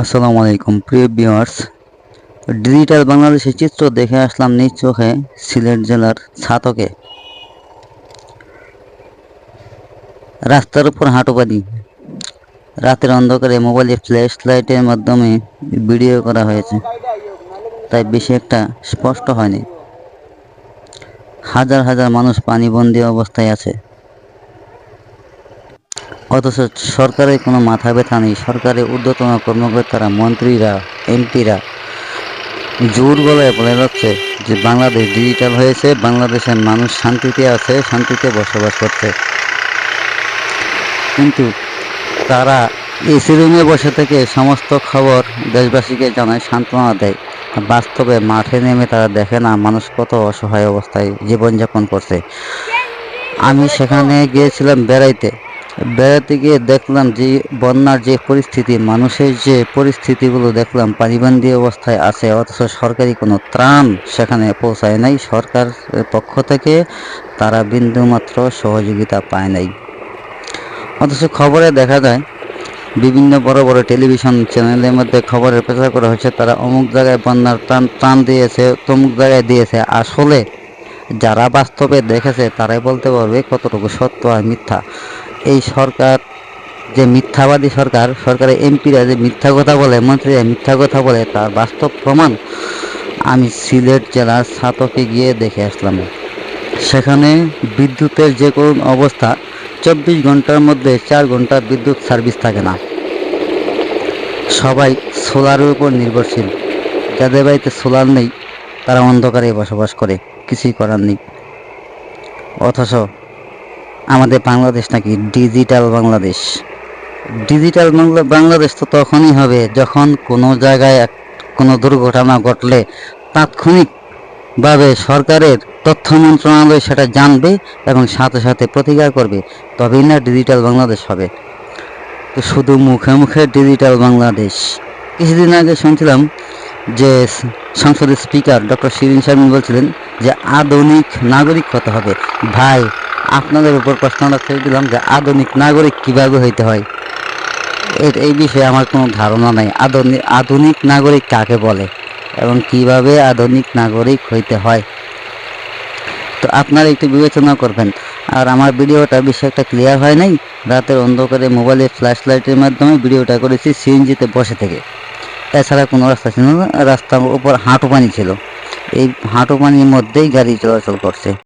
আসসালামু আলাইকুম, প্রিয় ভিউয়ার্স। ডিজিটাল বাংলাদেশের চিত্র দেখে আসলাম নিজ চোখে সিলেট জেলার ছাতকে। রাস্তার উপর হাঁটুপানি রাতের অন্ধকারে মোবাইলে ফ্ল্যাশ লাইটের মাধ্যমে ভিডিও করা হয়েছে। তাই বেশি একটা স্পষ্ট হয়নি। হাজার হাজার মানুষ পানিবন্দী অবস্থায় আছে। অথচ সরকারের কোনো মাথা ব্যথা নেই। সরকারের ঊর্ধ্বতন কর্মকর্তারা, মন্ত্রীরা, এমপিরা জোর গলায় বলে যাচ্ছে যে বাংলাদেশ ডিজিটাল হয়েছে, বাংলাদেশের মানুষ শান্তিতে আছে, শান্তিতে বসবাস করছে। কিন্তু তারা এসি রুমে বসে থেকে সমস্ত খবর দেশবাসীকে জানায়, সান্ত্বনা দেয়। বাস্তবে মাঠে নেমে তারা দেখে না মানুষ কত অসহায় অবস্থায় জীবনযাপন করছে। আমি সেখানে গিয়েছিলাম বেড়াইতে। বেড়াতে গিয়ে দেখলাম যে, বন্যার যে পরিস্থিতি, মানুষের যে পরিস্থিতিগুলো দেখলাম, পানিবন্দী অবস্থায় আছে, অথচ সরকারি কোনো ত্রাণ সেখানে পৌঁছায় নাই। সরকার পক্ষ থেকে তারা বিন্দুমাত্র সহযোগিতা পায় নাই। অথচ খবরে দেখা যায়, বিভিন্ন বড় বড় টেলিভিশন চ্যানেলের মধ্যে খবরের প্রচার করা হচ্ছে, তারা অমুক জায়গায় বন্যার ত্রাণ ত্রাণ দিয়েছে, তমুক জায়গায় দিয়েছে। আসলে যারা বাস্তবে দেখেছে, তারাই বলতে পারবে কতটুকু সত্য আর মিথ্যা। এই সরকার যে মিথ্যাবাদী সরকার, সরকারের এমপিরা যে মিথ্যা কথা বলে, মন্ত্রীরা মিথ্যা কথা বলে, তার বাস্তব প্রমাণ আমি সিলেট জেলার ছাতকে গিয়ে দেখে আসলাম। সেখানে বিদ্যুতের যে করুণ অবস্থা, চব্বিশ ঘণ্টার মধ্যে চার ঘণ্টা বিদ্যুৎ সার্ভিস থাকে না। সবাই সোলারের উপর নির্ভরশীল। যাদের বাড়িতে সোলার নেই, তারা অন্ধকারে বসবাস করে, কিছুই করার নেই। অথচ আমাদের বাংলাদেশ নাকি ডিজিটাল বাংলাদেশ? ডিজিটাল বাংলা, বাংলাদেশ তো তখনই হবে যখন কোনো জায়গায় কোনো দুর্ঘটনা ঘটলে তাৎক্ষণিকভাবে সরকারের তথ্য মন্ত্রণালয় সেটা জানবে এবং সাথে সাথে প্রতিকার করবে, তবেই না ডিজিটাল বাংলাদেশ হবে। তো শুধু মুখে মুখে ডিজিটাল বাংলাদেশ। কিছুদিন আগে শুনছিলাম যে সংসদের স্পিকার ডক্টর শিরিন শারমিন বলছিলেন যে আধুনিক নাগরিক হতে হবে। ভাই আপনাদের উপর প্রশ্নটা ছেড়ে দিলাম যে আধুনিক নাগরিক কীভাবে হইতে হয়? এই বিষয়ে আমার কোনো ধারণা নাই। আধুনিক আধুনিক নাগরিক কাকে বলে এবং কীভাবে আধুনিক নাগরিক হইতে হয়? তো আপনারা একটু বিবেচনা করবেন। আর আমার ভিডিওটা বেশি একটা ক্লিয়ার হয় নাই। রাতের অন্ধকারে মোবাইলে ফ্ল্যাশ লাইটের মাধ্যমে ভিডিওটা করেছি সিএনজিতে বসে থেকে। এছাড়া কোনো রাস্তা ছিল না। রাস্তার উপর হাঁটু পানি ছিল। এই হাঁটু পানির মধ্যেই গাড়ি চলাচল করছে।